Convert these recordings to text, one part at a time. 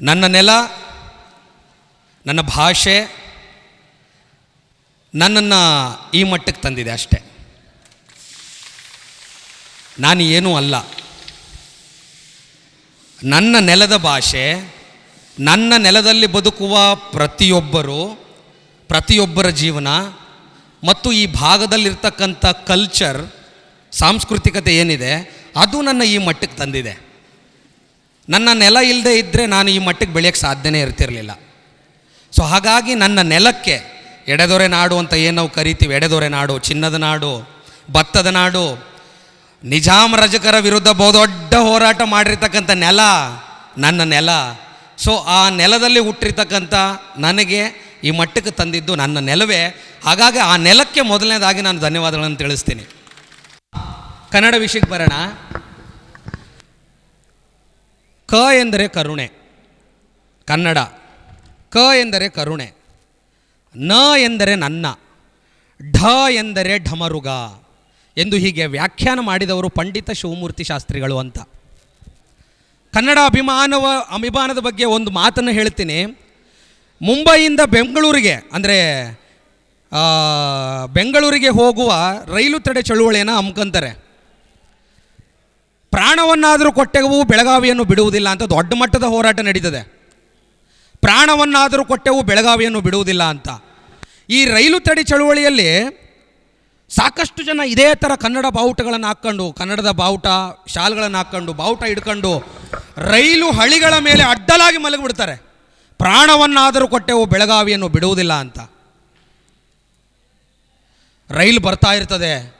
ನನ್ನ ನೆಲ, ನನ್ನ ಭಾಷೆ, ನನ್ನನ್ನು ಈ ಮಟ್ಟಕ್ಕೆ ತಂದಿದೆ ಅಷ್ಟೆ. ನಾನು ಏನೂ ಅಲ್ಲ. ನನ್ನ ನೆಲದ ಭಾಷೆ, ನನ್ನ ನೆಲದಲ್ಲಿ ಬದುಕುವ ಪ್ರತಿಯೊಬ್ಬರು, ಪ್ರತಿಯೊಬ್ಬರ ಜೀವನ, ಮತ್ತು ಈ ಭಾಗದಲ್ಲಿರ್ತಕ್ಕಂಥ ಕಲ್ಚರ್ ಸಾಂಸ್ಕೃತಿಕತೆ ಏನಿದೆ, ಅದು ನನ್ನ ಈ ಮಟ್ಟಕ್ಕೆ ತಂದಿದೆ. ನನ್ನ ನೆಲ ಇಲ್ಲದೆ ಇದ್ದರೆ ನಾನು ಈ ಮಟ್ಟಕ್ಕೆ ಬೆಳೆಯೋಕ್ಕೆ ಸಾಧ್ಯನೇ ಇರ್ತಿರಲಿಲ್ಲ. ಸೊ ಹಾಗಾಗಿ ನನ್ನ ನೆಲಕ್ಕೆ ಎಡೆದೊರೆ ನಾಡು ಅಂತ ಏನು ನಾವು ಕರಿತೀವಿ? ಎಡೆದೊರೆ ನಾಡು, ಚಿನ್ನದ ನಾಡು, ಭತ್ತದ ನಾಡು ನಿಜಾಮ್ ರಜಕರ ವಿರುದ್ಧ ಬಹುದೊಡ್ಡ ಹೋರಾಟ ಮಾಡಿರ್ತಕ್ಕಂಥ ನೆಲ, ನನ್ನ ನೆಲ. ಸೊ ಆ ನೆಲದಲ್ಲಿ ಹುಟ್ಟಿರ್ತಕ್ಕಂಥ ನನಗೆ ಈ ಮಟ್ಟಕ್ಕೆ ತಂದಿದ್ದು ನನ್ನ ನೆಲವೇ. ಹಾಗಾಗಿ ಆ ನೆಲಕ್ಕೆ ಮೊದಲನೇದಾಗಿ ನಾನು ಧನ್ಯವಾದಗಳನ್ನು ತಿಳಿಸ್ತೀನಿ. ಕನ್ನಡ ವಿಷಯಕ್ಕೆ ಬರೋಣ. ಕ ಎಂದರೆ ಕರುಣೆ. ಕನ್ನಡ. ಕ ಎಂದರೆ ಕರುಣೆ. ನ ಎಂದರೆ ನನ್ನ. ಢ ಎಂದರೆ ಢಮರುಗ. ಎಂದು ಹೀಗೆ ವ್ಯಾಖ್ಯಾನ ಮಾಡಿದವರು ಪಂಡಿತ ಶಿವಮೂರ್ತಿ ಶಾಸ್ತ್ರಿಗಳು ಅಂತ. ಕನ್ನಡ ಅಭಿಮಾನವ, ಅಭಿಮಾನದ ಬಗ್ಗೆ ಒಂದು ಮಾತನ್ನು ಹೇಳ್ತೀನಿ. ಮುಂಬೈಯಿಂದ ಬೆಂಗಳೂರಿಗೆ, ಅಂದರೆ ಬೆಂಗಳೂರಿಗೆ ಹೋಗುವ ರೈಲು ತಡೆ ಚಳುವಳಿಯನ್ನು ಹಮ್ಕೊಂತಾರೆ. ಪ್ರಾಣವನ್ನಾದರೂ ಕೊಟ್ಟೆವು, ಬೆಳಗಾವಿಯನ್ನು ಬಿಡುವುದಿಲ್ಲ ಅಂತ ದೊಡ್ಡ ಮಟ್ಟದ ಹೋರಾಟ ನಡೀತದೆ. ಪ್ರಾಣವನ್ನಾದರೂ ಕೊಟ್ಟೆವು, ಬೆಳಗಾವಿಯನ್ನು ಬಿಡುವುದಿಲ್ಲ ಅಂತ. ಈ ರೈಲು ತಡೆ ಚಳುವಳಿಯಲ್ಲಿ ಸಾಕಷ್ಟು ಜನ ಇದೇ ಥರ ಕನ್ನಡ ಬಾವುಟಗಳನ್ನು ಹಾಕ್ಕೊಂಡು, ಕನ್ನಡದ ಬಾವುಟ, ಶಾಲ್ಗಳನ್ನು ಹಾಕ್ಕೊಂಡು, ಬಾವುಟ ಹಿಡ್ಕೊಂಡು ರೈಲು ಹಳಿಗಳ ಮೇಲೆ ಅಡ್ಡಲಾಗಿ ಮಲಗಿಬಿಡ್ತಾರೆ. ಪ್ರಾಣವನ್ನಾದರೂ ಕೊಟ್ಟೆವು, ಬೆಳಗಾವಿಯನ್ನು ಬಿಡುವುದಿಲ್ಲ ಅಂತ. ರೈಲು ಬರ್ತಾ ಇರ್ತದೆ.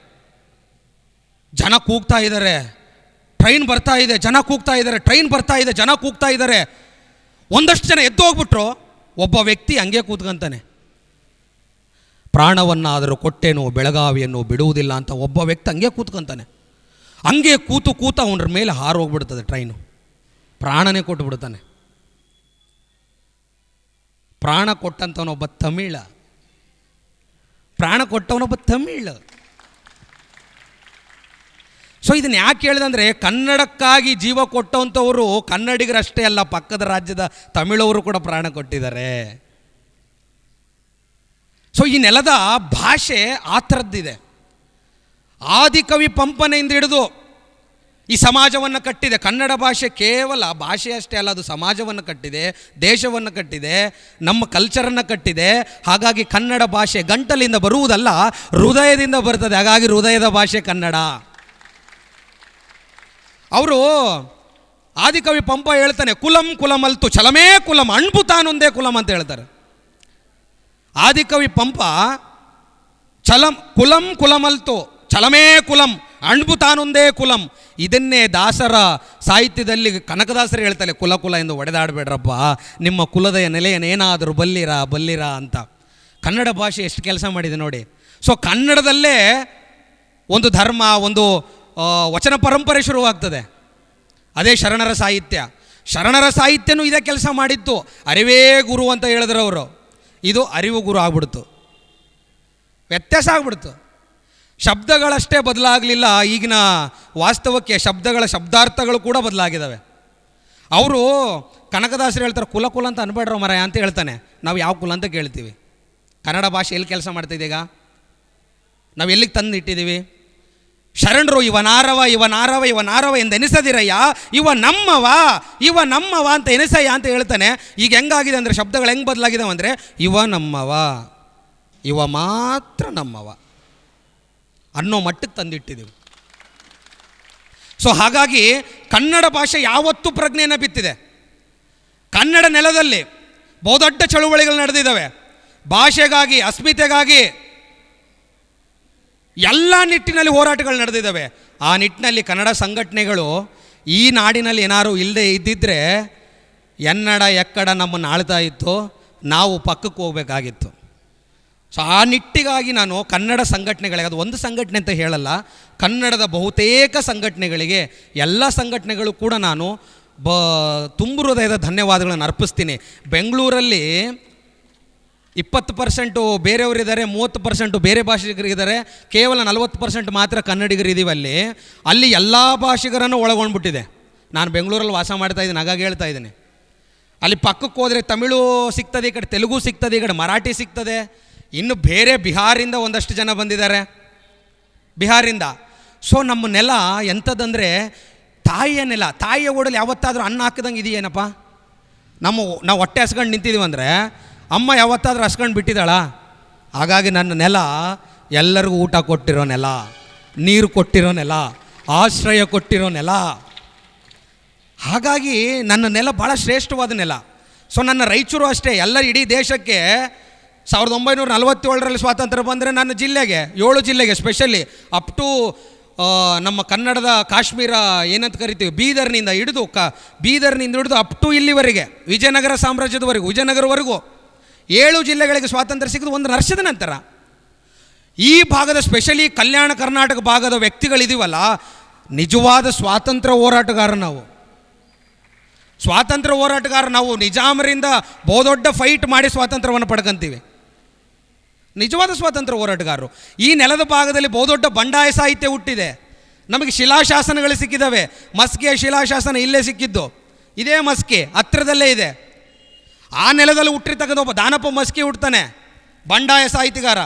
ಜನ ಕೂಗ್ತಾ ಇದ್ದಾರೆ. ಟ್ರೈನ್ ಬರ್ತಾ ಇದೆ, ಜನ ಕೂಗ್ತಾ ಇದ್ದಾರೆ, ಟ್ರೈನ್ ಬರ್ತಾ ಇದೆ, ಜನ ಕೂಗ್ತಾ ಇದ್ದಾರೆ. ಒಂದಷ್ಟು ಜನ ಎದ್ದು ಹೋಗ್ಬಿಟ್ರು, ಒಬ್ಬ ವ್ಯಕ್ತಿ ಹಂಗೆ ಕೂತ್ಕೊಂತಾನೆ. ಪ್ರಾಣವನ್ನಾದರೂ ಕೊಟ್ಟೇನು, ಬೆಳಗಾವಿಯನ್ನು ಬಿಡುವುದಿಲ್ಲ ಅಂತ ಒಬ್ಬ ವ್ಯಕ್ತಿ ಹಂಗೆ ಕೂತ್ಕಂತಾನೆ. ಹಂಗೆ ಕೂತು ಕೂತ ಅವನ ಮೇಲೆ ಹಾರೋಗ್ಬಿಡ್ತದೆ ಟ್ರೈನು. ಪ್ರಾಣನೇ ಕೊಟ್ಟು ಬಿಡ್ತಾನೆ ಪ್ರಾಣ ಕೊಟ್ಟಂಥವನೊಬ್ಬ ತಮಿಳ. ಪ್ರಾಣ ಕೊಟ್ಟವನೊಬ್ಬ ತಮಿಳ್. ಸೊ ಇದನ್ನು ಯಾಕೆ ಹೇಳಿದಂದರೆ, ಕನ್ನಡಕ್ಕಾಗಿ ಜೀವ ಕೊಟ್ಟಂಥವರು ಕನ್ನಡಿಗರಷ್ಟೇ ಅಲ್ಲ, ಪಕ್ಕದ ರಾಜ್ಯದ ತಮಿಳವರು ಕೂಡ ಪ್ರಾಣ ಕೊಟ್ಟಿದ್ದಾರೆ. ಸೊ ಈ ನೆಲದ ಭಾಷೆ ಆ ಥರದ್ದಿದೆ. ಆದಿಕವಿ ಪಂಪನೆಯಿಂದ ಹಿಡಿದು ಈ ಸಮಾಜವನ್ನು ಕಟ್ಟಿದೆ. ಕನ್ನಡ ಭಾಷೆ ಕೇವಲ ಭಾಷೆಯಷ್ಟೇ ಅಲ್ಲ, ಅದು ಸಮಾಜವನ್ನು ಕಟ್ಟಿದೆ, ದೇಶವನ್ನು ಕಟ್ಟಿದೆ, ನಮ್ಮ ಕಲ್ಚರನ್ನು ಕಟ್ಟಿದೆ. ಹಾಗಾಗಿ ಕನ್ನಡ ಭಾಷೆ ಗಂಟಲಿಂದ ಬರುವುದಲ್ಲ, ಹೃದಯದಿಂದ ಬರ್ತದೆ. ಹಾಗಾಗಿ ಹೃದಯದ ಭಾಷೆ ಕನ್ನಡ. ಅವರು ಆದಿಕವಿ ಪಂಪ ಹೇಳ್ತಾನೆ, ಕುಲಂ ಕುಲಮಲ್ತು ಛಲಮೇ ಕುಲಂ ಅಣ್ಬು ತಾನೊಂದೇ ಕುಲಂ ಅಂತ ಹೇಳ್ತಾರೆ. ಆದಿಕವಿ ಪಂಪ, ಛಲಂ ಕುಲಂ ಕುಲಮಲ್ತು, ಛಲಮೇ ಕುಲಂ ಅಣ್ಬು ತಾನೊಂದೇ ಕುಲಂ, ಇದನ್ನೇ ದಾಸರ ಸಾಹಿತ್ಯದಲ್ಲಿ ಕನಕದಾಸರು ಹೇಳ್ತಾರೆ, ಕುಲ ಕುಲ ಎಂದು ಒಡೆದಾಡಬೇಡ್ರಪ್ಪ, ನಿಮ್ಮ ಕುಲದ ನೆಲೆಯನ್ನೇನಾದರೂ ಬಲ್ಲಿರ ಬಲ್ಲಿರ ಅಂತ. ಕನ್ನಡ ಭಾಷೆ ಎಷ್ಟು ಕೆಲಸ ಮಾಡಿದೆ ನೋಡಿ. ಸೊ ಕನ್ನಡದಲ್ಲೇ ಒಂದು ಧರ್ಮ, ಒಂದು ವಚನ ಪರಂಪರೆ ಶುರುವಾಗ್ತದೆ. ಅದೇ ಶರಣರ ಸಾಹಿತ್ಯ. ಶರಣರ ಸಾಹಿತ್ಯನೂ ಇದೇ ಕೆಲಸ ಮಾಡಿತ್ತು. ಅರಿವೇ ಗುರು ಅಂತ ಹೇಳಿದ್ರು ಅವರು. ಇದು ಅರಿವು ಗುರು ಆಗ್ಬಿಡ್ತು. ವ್ಯತ್ಯಾಸ ಆಗ್ಬಿಡ್ತು. ಶಬ್ದಗಳಷ್ಟೇ ಬದಲಾಗಲಿಲ್ಲ. ಈಗಿನ ವಾಸ್ತವಕ್ಕೆ ಶಬ್ದಗಳ ಶಬ್ದಾರ್ಥಗಳು ಕೂಡ ಬದಲಾಗಿದ್ದಾವೆ ಅವರು ಕನಕದಾಸರು ಹೇಳ್ತಾರೆ, ಕುಲ ಕುಲ ಅಂತ ಅನ್ಬೇಡ್ರ ಮರ ಅಂತ ಹೇಳ್ತಾನೆ. ನಾವು ಯಾವ ಕುಲ ಅಂತ ಕೇಳ್ತೀವಿ. ಕನ್ನಡ ಭಾಷೆ ಎಲ್ಲಿ ಕೆಲಸ ಮಾಡ್ತಿದ್ದೀಗ? ನಾವು ಎಲ್ಲಿಗೆ ತಂದು ಇಟ್ಟಿದ್ದೀವಿ ಶರಣರು ಇವನಾರವ ಇವನಾರವ ಇವನಾರವ ಎಂದು ಎನಿಸದಿರಯ್ಯ. ಇವ ನಮ್ಮವ ಇವ ನಮ್ಮವ ಅಂತ ಎನಿಸಯ್ಯ ಅಂತ ಹೇಳ್ತಾನೆ. ಈಗ ಹೆಂಗಾಗಿದೆ ಅಂದರೆ, ಶಬ್ದಗಳು ಹೆಂಗೆ ಬದಲಾಗಿದಾವೆ ಅಂದರೆ, ಇವ ನಮ್ಮವ, ಇವ ಮಾತ್ರ ನಮ್ಮವ ಅನ್ನೋ ಮಟ್ಟಕ್ಕೆ ತಂದಿಟ್ಟಿದ್ದೀವಿ ಸೊ ಹಾಗಾಗಿ ಕನ್ನಡ ಭಾಷೆ ಯಾವತ್ತೂ ಪ್ರಜ್ಞೆಯನ್ನು ಬಿತ್ತಿದೆ. ಕನ್ನಡ ನೆಲದಲ್ಲಿ ಬಹುದೊಡ್ಡ ಚಳುವಳಿಗಳು ನಡೆದಿದ್ದಾವೆ. ಭಾಷೆಗಾಗಿ, ಅಸ್ಮಿತೆಗಾಗಿ ಎಲ್ಲ ನಿಟ್ಟಿನಲ್ಲಿ ಹೋರಾಟಗಳು ನಡೆದಿದ್ದಾವೆ. ಆ ನಿಟ್ಟಿನಲ್ಲಿ ಕನ್ನಡ ಸಂಘಟನೆಗಳು ಈ ನಾಡಿನಲ್ಲಿ ಏನಾರು ಇಲ್ಲದೆ ಇದ್ದಿದ್ದರೆ ಎನ್ನಡ, ಎಕ್ಕಡ ನಮ್ಮನ್ನು ಆಳ್ತಾ ಇತ್ತು. ನಾವು ಪಕ್ಕಕ್ಕೆ ಹೋಗಬೇಕಾಗಿತ್ತು. ಸೊ ಆ ನಿಟ್ಟಿಗಾಗಿ ನಾನು ಕನ್ನಡ ಸಂಘಟನೆಗಳಿಗೆ, ಅದು ಒಂದು ಸಂಘಟನೆ ಅಂತ ಹೇಳಲ್ಲ, ಕನ್ನಡದ ಬಹುತೇಕ ಸಂಘಟನೆಗಳಿಗೆ, ಎಲ್ಲ ಸಂಘಟನೆಗಳು ಕೂಡ ನಾನು ಬ ತುಂಬು ಹೃದಯದ ಧನ್ಯವಾದಗಳನ್ನು ಅರ್ಪಿಸ್ತೀನಿ. ಬೆಂಗಳೂರಲ್ಲಿ ಇಪ್ಪತ್ತು ಪರ್ಸೆಂಟು ಬೇರೆಯವರಿದ್ದಾರೆ, ಮೂವತ್ತು ಪರ್ಸೆಂಟು ಬೇರೆ ಭಾಷಿಗರಿದ್ದಾರೆ, ಕೇವಲ ನಲವತ್ತು ಪರ್ಸೆಂಟ್ ಮಾತ್ರ ಕನ್ನಡಿಗರು ಇದೀವಿ ಅಲ್ಲಿ ಅಲ್ಲಿ ಎಲ್ಲ ಭಾಷಿಗರನ್ನು ಒಳಗೊಂಡ್ಬಿಟ್ಟಿದೆ. ನಾನು ಬೆಂಗಳೂರಲ್ಲಿ ವಾಸ ಮಾಡ್ತಾ ಇದ್ದೀನಿ, ಹಾಗಾಗಿ ಹೇಳ್ತಾ ಇದ್ದೀನಿ. ಅಲ್ಲಿ ಪಕ್ಕಕ್ಕೆ ಹೋದರೆ ತಮಿಳು ಸಿಗ್ತದೆ, ಈ ಕಡೆ ತೆಲುಗು ಸಿಗ್ತದೆ, ಈ ಕಡೆ ಮರಾಠಿ ಸಿಗ್ತದೆ. ಇನ್ನು ಬೇರೆ ಬಿಹಾರಿಂದ ಒಂದಷ್ಟು ಜನ ಬಂದಿದ್ದಾರೆ. ಬಿಹಾರಿಂದ. ಸೊ ನಮ್ಮ ನೆಲ ಎಂಥದ್ದಂದರೆ ತಾಯಿಯ ನೆಲ. ತಾಯಿಯ ಓಡಲ್ಲಿ ಯಾವತ್ತಾದರೂ ಅನ್ನ ಹಾಕಿದಂಗೆ ಇದೆಯೇನಪ್ಪ? ನಮ್ಮ, ನಾವು ಹೊಟ್ಟೆ ಹಸ್ಕೊಂಡು ನಿಂತಿದ್ದೀವಿ ಅಂದರೆ ಅಮ್ಮ ಯಾವತ್ತಾದರೂ ಹಸ್ಕೊಂಡು ಬಿಟ್ಟಿದ್ದಾಳ? ಹಾಗಾಗಿ ನನ್ನ ನೆಲ ಎಲ್ಲರಿಗೂ ಊಟ ಕೊಟ್ಟಿರೋ ನೆಲ, ನೀರು ಕೊಟ್ಟಿರೋ ನೆಲ, ಆಶ್ರಯ ಕೊಟ್ಟಿರೋ ನೆಲ. ಹಾಗಾಗಿ ನನ್ನ ನೆಲ ಭಾಳ ಶ್ರೇಷ್ಠವಾದ ನೆಲ. ಸೊ ನನ್ನ ರಾಯಚೂರು ಅಷ್ಟೇ ಎಲ್ಲ ಇಡೀ ದೇಶಕ್ಕೆ ಸಾವಿರದ ಒಂಬೈನೂರ ನಲವತ್ತೇಳರಲ್ಲಿ ಸ್ವಾತಂತ್ರ್ಯ ಬಂದರೆ ನನ್ನ ಜಿಲ್ಲೆಗೆ, ಏಳು ಜಿಲ್ಲೆಗೆ ಸ್ಪೆಷಲಿ ಅಪ್ ಟು ನಮ್ಮ ಕನ್ನಡದ ಕಾಶ್ಮೀರ ಏನಂತ ಕರಿತೀವಿ, ಬೀದರ್ನಿಂದ ಹಿಡಿದು ಕ, ಬೀದರ್ನಿಂದ ಹಿಡಿದು ಅಪ್ ಟು ಇಲ್ಲಿವರೆಗೆ, ವಿಜಯನಗರ ಸಾಮ್ರಾಜ್ಯದವರೆಗೂ, ವಿಜಯನಗರವರೆಗೂ. ಏಳು ಜಿಲ್ಲೆಗಳಿಗೆ ಸ್ವಾತಂತ್ರ್ಯ ಸಿಗೋದು ಒಂದು ವರ್ಷದ ನಂತರ. ಈ ಭಾಗದ ಸ್ಪೆಷಲಿ ಕಲ್ಯಾಣ ಕರ್ನಾಟಕ ಭಾಗದ ವ್ಯಕ್ತಿಗಳಿದೀವಲ್ಲ, ನಿಜವಾದ ಸ್ವಾತಂತ್ರ್ಯ ಹೋರಾಟಗಾರ ನಾವು. ಸ್ವಾತಂತ್ರ್ಯ ಹೋರಾಟಗಾರ ನಾವು ನಿಜಾಮರಿಂದ ಬಹುದೊಡ್ಡ ಫೈಟ್ ಮಾಡಿ ಸ್ವಾತಂತ್ರ್ಯವನ್ನು ಪಡ್ಕೊಂತೀವಿ. ನಿಜವಾದ ಸ್ವಾತಂತ್ರ್ಯ ಹೋರಾಟಗಾರರು. ಈ ನೆಲದ ಭಾಗದಲ್ಲಿ ಬಹುದೊಡ್ಡ ಬಂಡಾಯ ಸಾಹಿತ್ಯ ಹುಟ್ಟಿದೆ. ನಮಗೆ ಶಿಲಾಶಾಸನಗಳು ಸಿಕ್ಕಿದ್ದಾವೆ ಮಸ್ಕೆಯ ಶಿಲಾಶಾಸನ ಇಲ್ಲೇ ಸಿಕ್ಕಿದ್ದು. ಇದೇ ಮಸ್ಕೆ, ಹತ್ರದಲ್ಲೇ ಇದೆ. ಆ ನೆಲದಲ್ಲಿ ಹುಟ್ಟಿರ್ತಕ್ಕಂಥ ಒಬ್ಬ ದಾನಪ್ಪ ಮಸ್ಕಿ ಹುಡ್ತಾನೆ ಬಂಡಾಯ ಸಾಹಿತಿಗಾರ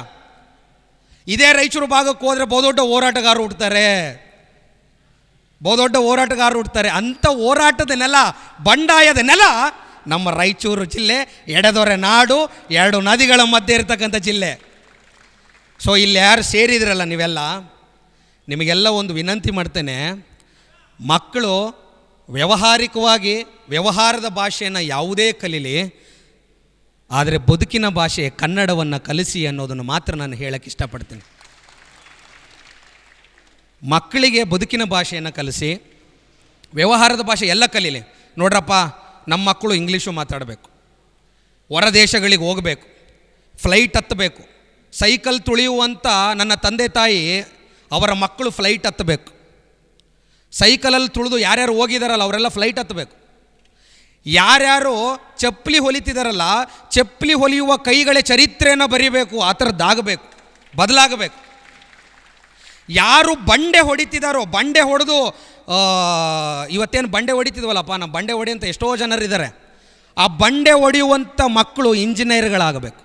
ಇದೇ ರಾಯಚೂರು ಭಾಗಕ್ಕೆ ಹೋದರೆ ಬಹುದೊಡ್ಡ ಹೋರಾಟಗಾರರು ಹುಡ್ತಾರೆ ಬಹುದೊಡ್ಡ ಹೋರಾಟಗಾರರು ಹುಡ್ತಾರೆ ಅಂಥ ಹೋರಾಟದ ನೆಲ, ಬಂಡಾಯದ ನೆಲ ನಮ್ಮ ರಾಯಚೂರು ಜಿಲ್ಲೆ, ಎಡದೊರೆ ನಾಡು, ಎರಡು ನದಿಗಳ ಮಧ್ಯೆ ಇರತಕ್ಕಂಥ ಜಿಲ್ಲೆ. ಸೊ ಇಲ್ಲಿ ಯಾರು ಸೇರಿದ್ರಲ್ಲ ನೀವೆಲ್ಲ? ನಿಮಗೆಲ್ಲ ಒಂದು ವಿನಂತಿ ಮಾಡ್ತೇನೆ. ಮಕ್ಕಳು ವ್ಯಾವಹಾರಿಕವಾಗಿ ವ್ಯವಹಾರದ ಭಾಷೆಯನ್ನು ಯಾವುದೇ ಕಲೀಲಿ, ಆದರೆ ಬದುಕಿನ ಭಾಷೆ ಕನ್ನಡವನ್ನು ಕಲಿಸಿ ಅನ್ನೋದನ್ನು ಮಾತ್ರ ನಾನು ಹೇಳಕ್ಕೆ ಇಷ್ಟಪಡ್ತೀನಿ. ಮಕ್ಕಳಿಗೆ ಬದುಕಿನ ಭಾಷೆಯನ್ನು ಕಲಿಸಿ, ವ್ಯವಹಾರದ ಭಾಷೆ ಎಲ್ಲ ಕಲೀಲಿ. ನೋಡ್ರಪ್ಪ ನಮ್ಮ ಮಕ್ಕಳು ಇಂಗ್ಲೀಷು ಮಾತಾಡಬೇಕು. ಹೊರ ದೇಶಗಳಿಗೆ ಹೋಗಬೇಕು. ಫ್ಲೈಟ್ ಹತ್ತಬೇಕು. ಸೈಕಲ್ ತುಳಿಯುವಂಥ ನನ್ನ ತಂದೆ ತಾಯಿ ಅವರ ಮಕ್ಕಳು ಫ್ಲೈಟ್ ಹತ್ತಬೇಕು. ಸೈಕಲಲ್ಲಿ ತುಳಿದು ಯಾರ್ಯಾರು ಹೋಗಿದಾರಲ್ಲ, ಅವರೆಲ್ಲ ಫ್ಲೈಟ್ ಹತ್ತಬೇಕು. ಯಾರ್ಯಾರು ಚಪ್ಪಲಿ ಹೊಲಿತಿದಾರಲ್ಲ, ಚಪ್ಪಲಿ ಹೊಲಿಯುವ ಕೈಗಳೇ ಚರಿತ್ರೆಯನ್ನು ಬರೀಬೇಕು, ಆ ಥರದ್ದಾಗಬೇಕು ಬದಲಾಗಬೇಕು. ಯಾರು ಬಂಡೆ ಹೊಡಿತಿದಾರೋ, ಬಂಡೆ ಹೊಡೆದು ಇವತ್ತೇನು ಬಂಡೆ ಹೊಡಿತಿದ್ವಲ್ಲಪ್ಪ, ನಮ್ಮ ಬಂಡೆ ಹೊಡಿ ಅಂತ ಎಷ್ಟೋ ಜನರಿದ್ದಾರೆ ಆ ಬಂಡೆ ಹೊಡೆಯುವಂಥ ಮಕ್ಕಳು ಇಂಜಿನಿಯರ್ಗಳಾಗಬೇಕು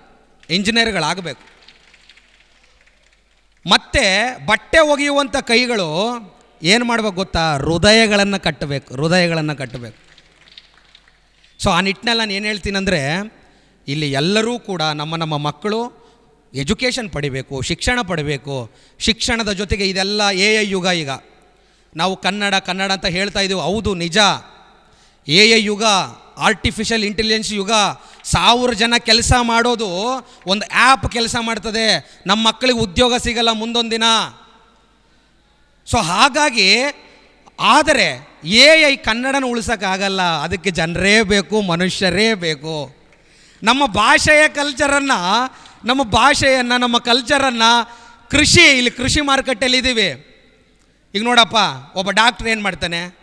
ಇಂಜಿನಿಯರ್ಗಳಾಗಬೇಕು. ಮತ್ತು ಬಟ್ಟೆ ಒಗೆಯುವಂಥ ಕೈಗಳು ಏನು ಮಾಡ್ಬೇಕು ಗೊತ್ತಾ? ಹೃದಯಗಳನ್ನು ಕಟ್ಟಬೇಕು ಹೃದಯಗಳನ್ನು ಕಟ್ಟಬೇಕು. ಸೊ ಆ ನಿಟ್ಟಿನಲ್ಲಿ ನಾನು ಏನು ಹೇಳ್ತೀನಂದರೆ, ಇಲ್ಲಿ ಎಲ್ಲರೂ ಕೂಡ ನಮ್ಮ ನಮ್ಮ ಮಕ್ಕಳು ಎಜುಕೇಷನ್ ಪಡಿಬೇಕು, ಶಿಕ್ಷಣ ಪಡಿಬೇಕು. ಶಿಕ್ಷಣದ ಜೊತೆಗೆ ಇದೆಲ್ಲ ಎ ಐ ಯುಗ ಈಗ. ನಾವು ಕನ್ನಡ ಕನ್ನಡ ಅಂತ ಹೇಳ್ತಾ ಇದ್ದೀವಿ ಹೌದು, ನಿಜ. ಎ ಐ ಯುಗ ಆರ್ಟಿಫಿಷಿಯಲ್ ಇಂಟೆಲಿಜೆನ್ಸ್ ಯುಗ, ಸಾವಿರ ಜನ ಕೆಲಸ ಮಾಡೋದು ಒಂದು ಆ್ಯಪ್ ಕೆಲಸ ಮಾಡ್ತದೆ. ನಮ್ಮ ಮಕ್ಕಳಿಗೆ ಉದ್ಯೋಗ ಸಿಗಲ್ಲ ಮುಂದೊಂದು ದಿನ. ಸೊ ಹಾಗಾಗಿ, ಆದರೆ ಎ ಐ ಕನ್ನಡನ ಉಳಿಸೋಕ್ಕಾಗಲ್ಲ. ಅದಕ್ಕೆ ಜನರೇ ಬೇಕು, ಮನುಷ್ಯರೇ ಬೇಕು. ನಮ್ಮ ಭಾಷೆಯ ಕಲ್ಚರನ್ನು ನಮ್ಮ ಭಾಷೆಯನ್ನು, ನಮ್ಮ ಕಲ್ಚರನ್ನು ಕೃಷಿ, ಇಲ್ಲಿ ಕೃಷಿ ಮಾರುಕಟ್ಟೆಯಲ್ಲಿ ಇದ್ದೀವಿ. ಈಗ ನೋಡಪ್ಪ, ಒಬ್ಬ ಡಾಕ್ಟ್ರ್ ಏನು ಮಾಡ್ತಾನೆ?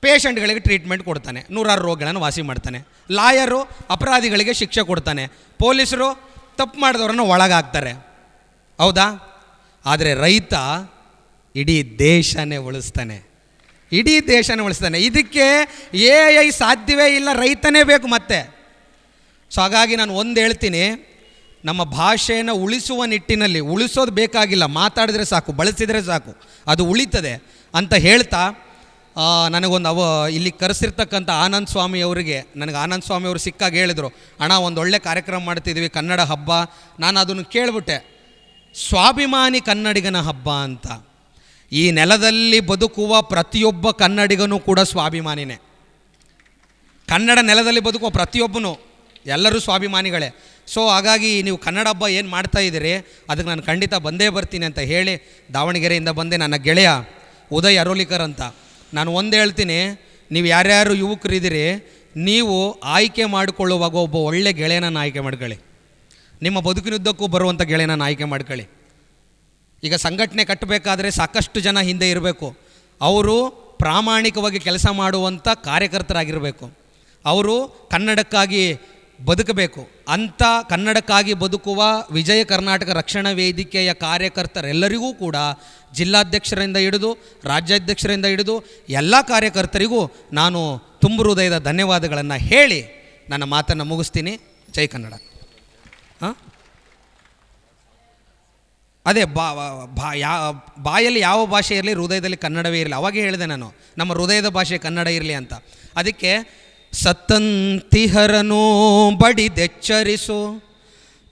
ಪೇಷಂಟ್ಗಳಿಗೆ ಟ್ರೀಟ್ಮೆಂಟ್ ಕೊಡ್ತಾನೆ. ನೂರಾರು ರೋಗಗಳನ್ನು ವಾಸಿ ಮಾಡ್ತಾನೆ. ಲಾಯರು ಅಪರಾಧಿಗಳಿಗೆ ಶಿಕ್ಷೆ ಕೊಡ್ತಾನೆ. ಪೊಲೀಸರು ತಪ್ಪು ಮಾಡಿದವರನ್ನು ಒಳಗಾಗ್ತಾರೆ ಹೌದಾ? ಆದರೆ ರೈತ ಇಡೀ ದೇಶನೇ ಉಳಿಸ್ತಾನೆ. ಇಡೀ ದೇಶನೇ ಉಳಿಸ್ತಾನೆ. ಇದಕ್ಕೆ ಎ ಐ ಸಾಧ್ಯವೇ ಇಲ್ಲ, ರೈತನೇ ಬೇಕು ಮತ್ತೆ. ಸೊ ಹಾಗಾಗಿ ನಾನು ಒಂದು ಹೇಳ್ತೀನಿ, ನಮ್ಮ ಭಾಷೆಯನ್ನು ಉಳಿಸುವ ನಿಟ್ಟಿನಲ್ಲಿ, ಉಳಿಸೋದು ಬೇಕಾಗಿಲ್ಲ, ಮಾತಾಡಿದ್ರೆ ಸಾಕು, ಬಳಸಿದರೆ ಸಾಕು, ಅದು ಉಳಿತದೆ ಅಂತ ಹೇಳ್ತಾ ನನಗೊಂದು ಅವ, ಇಲ್ಲಿ ಕರೆಸಿರ್ತಕ್ಕಂಥ ಆನಂದ್ ಸ್ವಾಮಿ ಅವರಿಗೆ, ನನಗೆ ಆನಂದ್ ಸ್ವಾಮಿ ಅವರು ಸಿಕ್ಕಾಗ ಹೇಳಿದರು, ಅಣ್ಣ, ಒಂದು ಒಳ್ಳೆ ಕಾರ್ಯಕ್ರಮ ಮಾಡ್ತಿದ್ವಿ, ಕನ್ನಡ ಹಬ್ಬ. ನಾನು ಅದನ್ನು ಕೇಳಿಬಿಟ್ಟೆ, ಸ್ವಾಭಿಮಾನಿ ಕನ್ನಡಿಗನ ಹಬ್ಬ ಅಂತ. ಈ ನೆಲದಲ್ಲಿ ಬದುಕುವ ಪ್ರತಿಯೊಬ್ಬ ಕನ್ನಡಿಗನೂ ಕೂಡ ಸ್ವಾಭಿಮಾನಿನೇ. ಕನ್ನಡ ನೆಲದಲ್ಲಿ ಬದುಕುವ ಪ್ರತಿಯೊಬ್ಬನು ಎಲ್ಲರೂ ಸ್ವಾಭಿಮಾನಿಗಳೇ. ಸೊ ಹಾಗಾಗಿ ನೀವು ಕನ್ನಡ ಹಬ್ಬ ಏನು ಮಾಡ್ತಾ ಇದ್ದೀರಿ? ಅದಕ್ಕೆ ನಾನು ಖಂಡಿತ ಬಂದೇ ಬರ್ತೀನಿ ಅಂತ ಹೇಳಿ ದಾವಣಗೆರೆಯಿಂದ ಬಂದೆ ನನ್ನ ಗೆಳೆಯ ಉದಯ್ ಅರೋಲಿಕರ್ ಅಂತ. ನಾನು ಒಂದು ಹೇಳ್ತೀನಿ, ನೀವು ಯಾರ್ಯಾರು ಯುವಕರಿದ್ದೀರಿ ನೀವು ಆಯ್ಕೆ ಮಾಡಿಕೊಳ್ಳುವಾಗ ಒಬ್ಬ ಒಳ್ಳೆ ಗೆಳೆಯನನ್ನು ಆಯ್ಕೆ ಮಾಡ್ಕೊಳ್ಳಿ. ನಿಮ್ಮ ಬದುಕಿನುದ್ದಕ್ಕೂ ಬರುವಂಥ ಗೆಳೆಯನನ್ನು ಆಯ್ಕೆ ಮಾಡ್ಕೊಳ್ಳಿ. ಈಗ ಸಂಘಟನೆ ಕಟ್ಟಬೇಕಾದ್ರೆ ಸಾಕಷ್ಟು ಜನ ಹಿಂದೆ ಇರಬೇಕು. ಅವರು ಪ್ರಾಮಾಣಿಕವಾಗಿ ಕೆಲಸ ಮಾಡುವಂಥ ಕಾರ್ಯಕರ್ತರಾಗಿರಬೇಕು. ಅವರು ಕನ್ನಡಕ್ಕಾಗಿ ಬದುಕಬೇಕು. ಅಂಥ ಕನ್ನಡಕ್ಕಾಗಿ ಬದುಕುವ ವಿಜಯ ಕರ್ನಾಟಕ ರಕ್ಷಣಾ ವೇದಿಕೆಯ ಕಾರ್ಯಕರ್ತರೆಲ್ಲರಿಗೂ ಕೂಡ ಜಿಲ್ಲಾಧ್ಯಕ್ಷರಿಂದ ಹಿಡಿದು, ರಾಜ್ಯಾಧ್ಯಕ್ಷರಿಂದ ಹಿಡಿದು ಎಲ್ಲ ಕಾರ್ಯಕರ್ತರಿಗೂ ನಾನು ತುಂಬ ಹೃದಯದ ಧನ್ಯವಾದಗಳನ್ನು ಹೇಳಿ ನನ್ನ ಮಾತನ್ನು ಮುಗಿಸ್ತೀನಿ. ಜೈ ಕನ್ನಡ. ಹಾಂ? ಅದೇ ಬಾ ಬಾ ಯಾ, ಬಾಯಲ್ಲಿ ಯಾವ ಭಾಷೆ ಇರಲಿ, ಹೃದಯದಲ್ಲಿ ಕನ್ನಡವೇ ಇರಲಿ. ಅವಾಗೇ ಹೇಳಿದೆ ನಾನು, ನಮ್ಮ ಹೃದಯದ ಭಾಷೆ ಕನ್ನಡ ಇರಲಿ ಅಂತ. ಅದಕ್ಕೆ ಸತ್ತಂತಿಹರನು ಬಡಿದೆಚ್ಚರಿಸು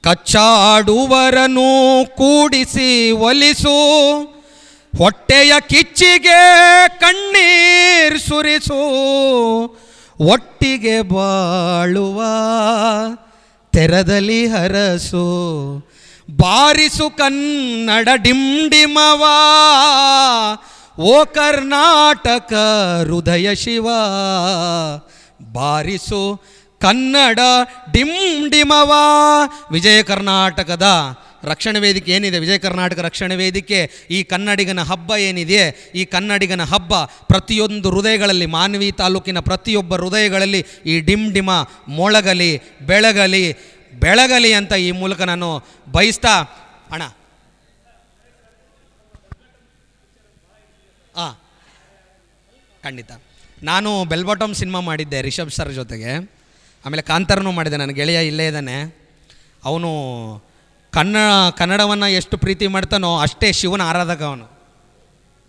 ಕಚ್ಚಾಡುವರನು ಕೂಡಿಸಿ ಒಲಿಸು, ಹೊಟ್ಟೆಯ ಕಿಚ್ಚಿಗೆ ಕಣ್ಣೀರ್ ಸುರಿಸು, ಒಟ್ಟಿಗೆ ಬಾಳುವ ತೆರದಲ್ಲಿ ಹರಸು. ಬಾರಿಸು ಕನ್ನಡ ಡಿಂಡಿಮವಾ, ಓ ಕರ್ನಾಟಕ ಹೃದಯ ಶಿವ. ಬಾರಿಸು ಕನ್ನಡ ಡಿಂಡಿಮವಾ, ವಿಜಯ ಕರ್ನಾಟಕದ ರಕ್ಷಣೆ ವೇದಿಕೆ ಏನಿದೆ? ವಿಜಯ ಕರ್ನಾಟಕ ರಕ್ಷಣೆ ವೇದಿಕೆ. ಈ ಕನ್ನಡಿಗನ ಹಬ್ಬ ಏನಿದೆ ಈ ಕನ್ನಡಿಗನ ಹಬ್ಬ ಪ್ರತಿಯೊಂದು ಹೃದಯಗಳಲ್ಲಿ, ಮಾನವಿ ತಾಲೂಕಿನ ಪ್ರತಿಯೊಬ್ಬ ಹೃದಯಗಳಲ್ಲಿ ಈ ಡಿಮ್ ಡಿಮ ಮೊಳಗಲಿ, ಬೆಳಗಲಿ ಬೆಳಗಲಿ ಅಂತ ಈ ಮೂಲಕ ನಾನು ಬಯಸ್ತಾ, ಅಣ್ಣ. ಹಾಂ ಖಂಡಿತ. ನಾನು ಬೆಲ್ಬಾಟಮ್ ಸಿನಿಮಾ ಮಾಡಿದ್ದೆ ರಿಷಬ್ ಸರ್ ಜೊತೆಗೆ. ಆಮೇಲೆ ಕಾಂತಾರನೂ ಮಾಡಿದೆ, ನನ್ನ ಗೆಳೆಯ ಇಲ್ಲೇ ಇದ್ದಾನೆ. ಅವನು ಕನ್ನಡ ಕನ್ನಡವನ್ನು ಎಷ್ಟು ಪ್ರೀತಿ ಮಾಡ್ತಾನೋ ಅಷ್ಟೇ ಶಿವನ ಆರಾಧಕ ಅವನು.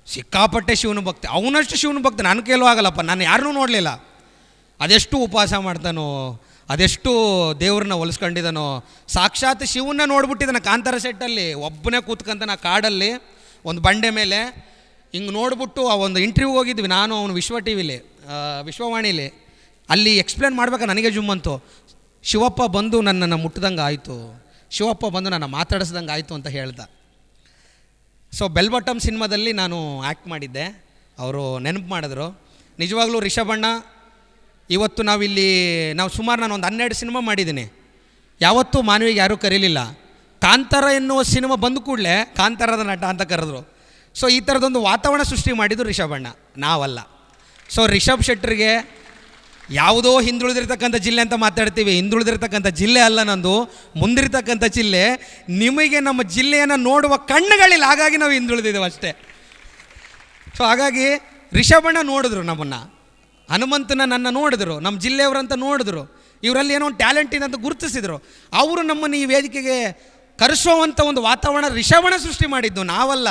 ಸಿಕ್ಕಾಪಟ್ಟೆ ಶಿವನ ಭಕ್ತಿ. ಅವನಷ್ಟು ಶಿವನ ಭಕ್ತಿ. ನಾನು ಕೇಳುವಾಗಲ್ಲಪ್ಪ, ನಾನು ಯಾರನ್ನೂ ನೋಡಲಿಲ್ಲ. ಅದೆಷ್ಟು ಉಪವಾಸ ಮಾಡ್ತಾನೋ ಅದೆಷ್ಟು ದೇವ್ರನ್ನ ಒಲಿಸ್ಕೊಂಡಿದ್ದಾನೋ ಸಾಕ್ಷಾತ್ ಶಿವನ್ನ ನೋಡ್ಬಿಟ್ಟಿದ್ದಾನೆ ಕಾಂತಾರ ಸೆಟ್ಟಲ್ಲಿ ಒಬ್ಬನೇ ಕೂತ್ಕಂತ ನಾ ಕಾಡಲ್ಲಿ, ಒಂದು ಬಂಡೆ ಮೇಲೆ. ಹಿಂಗೆ ನೋಡ್ಬಿಟ್ಟು ಆ ಒಂದು ಇಂಟರ್ವ್ಯೂಗೆ ಹೋಗಿದ್ವಿ ನಾನು ಅವನು ವಿಶ್ವ ಟಿ ವಿಲಿ ವಿಶ್ವವಾಣಿಲಿ. ಅಲ್ಲಿ ಎಕ್ಸ್ಪ್ಲೇನ್ ಮಾಡ್ಬೇಕು ನನಗೆ ಜುಮ್ಮಂತು? ಶಿವಪ್ಪ ಬಂದು ನನ್ನನ್ನು ಮುಟ್ಟಿದಂಗೆ ಆಯಿತು. ಶಿವಪ್ಪ ಬಂದು ನನ್ನ ಮಾತಾಡಿಸ್ದಂಗೆ ಆಯಿತು ಅಂತ ಹೇಳ್ದ. ಸೊ ಬೆಲ್ ಬಾಟಮ್ ಸಿನಿಮಾದಲ್ಲಿ ನಾನು ಆ್ಯಕ್ಟ್ ಮಾಡಿದ್ದೆ. ಅವರು ನೆನಪು ಮಾಡಿದ್ರು. ನಿಜವಾಗ್ಲೂ ರಿಷಭಣ್ಣ ಇವತ್ತು ನಾವಿಲ್ಲಿ, ನಾವು ಸುಮಾರು ನಾನು ಒಂದು ಹನ್ನೆರಡು ಸಿನಿಮಾ ಮಾಡಿದ್ದೀನಿ. ಯಾವತ್ತೂ ಮಾನವಿಗೆ ಯಾರೂ ಕರೀಲಿಲ್ಲ. ಕಾಂತಾರ ಎನ್ನುವ ಸಿನಿಮಾ ಬಂದ ಕೂಡಲೇ ಕಾಂತಾರದ ನಟ ಅಂತ ಕರೆದ್ರು. ಸೊ ಈ ಥರದೊಂದು ವಾತಾವರಣ ಸೃಷ್ಟಿ ಮಾಡಿದ್ದು ರಿಷಭಣ್ಣ ನಾವಲ್ಲ. ಸೊ ರಿಷಬ್ ಶೆಟ್ಟರಿಗೆ ಯಾವುದೋ ಹಿಂದುಳಿದಿರ್ತಕ್ಕಂಥ ಜಿಲ್ಲೆ ಅಂತ ಮಾತಾಡ್ತೀವಿ. ಹಿಂದುಳಿದಿರ್ತಕ್ಕಂಥ ಜಿಲ್ಲೆ ಅಲ್ಲ ನಂದು, ಮುಂದಿರ್ತಕ್ಕಂಥ ಜಿಲ್ಲೆ. ನಿಮಗೆ ನಮ್ಮ ಜಿಲ್ಲೆಯನ್ನು ನೋಡುವ ಕಣ್ಣುಗಳಿಲ್ಲ ಹಾಗಾಗಿ ನಾವು ಹಿಂದುಳಿದಿದ್ದೇವೆ ಅಷ್ಟೇ. ಸೊ ಹಾಗಾಗಿ ರಿಷಭಣ್ಣ ನೋಡಿದ್ರು ನಮ್ಮನ್ನು. ಹನುಮಂತನ ನನ್ನ ನೋಡಿದ್ರು ನಮ್ಮ ಜಿಲ್ಲೆಯವರಂತ ನೋಡಿದ್ರು, ಇವರಲ್ಲಿ ಏನೋ ಒಂದು ಟ್ಯಾಲೆಂಟ್ ಇದೆ ಅಂತ ಗುರುತಿಸಿದ್ರು. ಅವರು ನಮ್ಮನ್ನು ಈ ವೇದಿಕೆಗೆ ಕರೆಸುವಂಥ ಒಂದು ವಾತಾವರಣ ರಿಷಭಣ ಸೃಷ್ಟಿ ಮಾಡಿದ್ದು, ನಾವಲ್ಲ.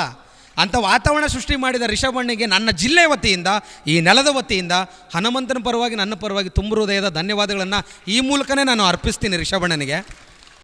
ಅಂಥ ವಾತಾವರಣ ಸೃಷ್ಟಿ ಮಾಡಿದ ರಿಷಭಣ್ಣಿಗೆ ನನ್ನ ಜಿಲ್ಲೆ ವತಿಯಿಂದ, ಈ ನೆಲದ ವತಿಯಿಂದ ಹನುಮಂತನ ಪರವಾಗಿ ನನ್ನ ಪರವಾಗಿ ತುಂಬ ಹೃದಯದ ಧನ್ಯವಾದಗಳನ್ನು ಈ ಮೂಲಕನೇ ನಾನು ಅರ್ಪಿಸ್ತೀನಿ ರಿಷಭಣ್ಣನಿಗೆ.